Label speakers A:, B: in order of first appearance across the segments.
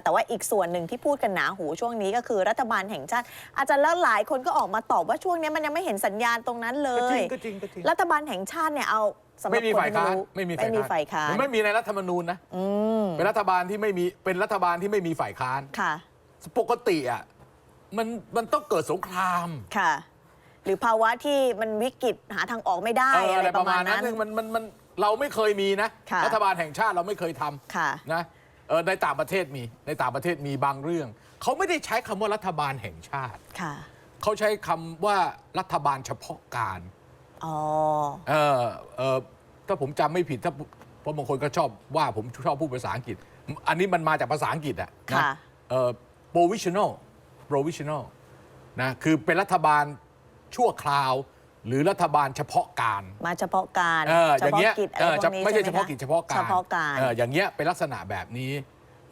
A: แต่ว่าอีกส่วนหนึ่งที่พูดกันหนาหูช่วงนี้ก็คือรัฐบาลแห่งชาติ อาจารย์แล้วหลายคนก็ออกมาตอบว่าช่วงนี้มันยังไม่เห็นสัญญาณตรงนั้นเล
B: ก็จริ
A: ย
B: งก็จริงก็จริง
A: รัฐบาลแห่งชาติเนี่ยเอาสำหรับ
B: ไม่มี
A: คน
B: ฝ่าย
A: ที่
B: ค้าน
A: รู้
B: ไม่มี
A: ไม่มีฝ่ายค้าน
B: มันไม่มีในรัฐธรรมนูญนะ
A: อืม
B: เป็นรัฐบาลที่ไม่มีเป็นรัฐบาลที่ไม่มีฝ่ายค้าน
A: ค่ะ
B: ปกติอะมันมันต้องเกิดสงคราม
A: ค่ะ หรือภาวะที่มันวิกฤตหาทางออกไม่ได้
B: เออ
A: อะ
B: อะไรไร
A: ป
B: ประระ
A: มา
B: มา
A: ณ
B: ณนั้
A: นั้น
B: นมันมันมันเราไม่เคยมีนะ
A: ค่ะ
B: รัฐบาลแห่งชาติเราไม่เคยทำ
A: ค่ะ
B: นะเออในต่างประเทศมีในต่างประเทศมีบางเรื่อง เขาไม่ได้ใช้คำว่ารัฐบาลแห่งชาติ
A: ค่ะ
B: เขาใช้คำว่ารัฐบาลเฉพาะการ
A: อ๋อ
B: เออเออถ้าผมจำไม่ผิดถ้าเพราะบางคนก็ชอบว่าผมชอบพูดภาษาอังกฤษ อันนี้มันมาจากภาษาอังกฤษอะนะ
A: ค่ะ
B: เออ provisional provisional นะคือเป็นรัฐบาลชั่วคราว หรือรัฐบาลเฉพาะการ
A: มาเฉพาะการ
B: เอออย่างเงี้ย
A: ฉพาะกิจอะ
B: เอ
A: ไร
B: อ
A: พว
B: จะ
A: กนี้
B: ไม่ใช่
A: ห
B: เฉพาะกิจเฉพาะการ
A: เฉพาะการ
B: เอออย่างเงี้ยเป็นลักษณะแบบนี้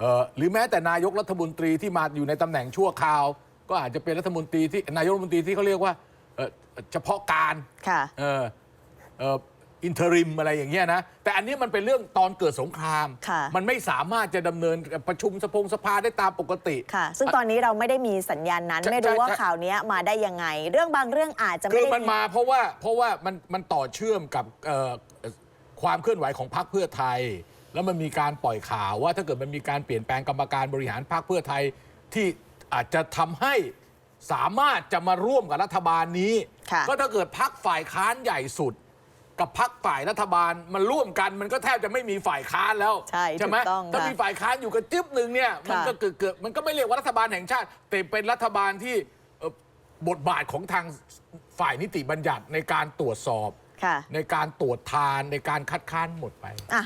B: เออหรือแม้แต่นายกรัฐมนตรีที่มาอยู่ในตำแหน่งชั่วคราว ก็อาจจะเป็นรัฐมนตรีที่นายกรัฐมนตรีที่เขาเรียกว่าเออเฉพาะการ
A: ค่ะ
B: เออเอออินเทอริมอะไรอย่างเงี้ยนะแต่อันนี้มันเป็นเรื่องตอนเกิดสงคราม
A: ค่ะ
B: มันไม่สามารถจะดำเนินประชุมสภงสภาได้ตามปกติ
A: ค่ะ ซึ่งตอนนี้เราไม่ได้มีสัญญาณนั้น
B: ใช่
A: ไม่รู้ว่า
B: ใช่
A: ข่าวเนี้ยมาได้ยังไง เรื่องบางเรื่องอาจจะ
B: คื
A: ไม่
B: อ
A: ได้
B: มันมาเพราะว่าเพราะว่ามันมันต่อเชื่อมกับเอ่อความเคลื่อนไหวของพรรคเพื่อไทย แล้วมันมีการปล่อยข่าวว่าถ้าเกิดมันมีการเปลี่ยนแปลงกรรมการบริหารพรรคเพื่อไทยที่อาจจะทำให้สามารถจะมาร่วมกับรัฐบาลนี้
A: ค่ะ
B: ก็ถ้าเกิดพรรคฝ่ายค้านใหญ่สุด กับพรรคฝ่ายรัฐบาลมันร่วมกันมันก็แทบจะไม่มีฝ่ายค้านแล้ว
A: ใช่
B: ไหม
A: ถูกต้อง
B: ถ้า
A: ค่ะ
B: มีฝ่ายค้านอยู่กันจิ๊บหนึ่งเนี่ยมัน
A: ค่ะ
B: ก็เกิดเกิดมันก็ไม่เรียกว่ารัฐบาลแห่งชาติ แต่เป็นรัฐบาลที่เอ่อบทบาทของทางฝ่ายนิติบัญญัติในการตรวจสอบ
A: ค่ะ
B: ในการตรวจทานในการคัดค้านหมดไป
A: อะ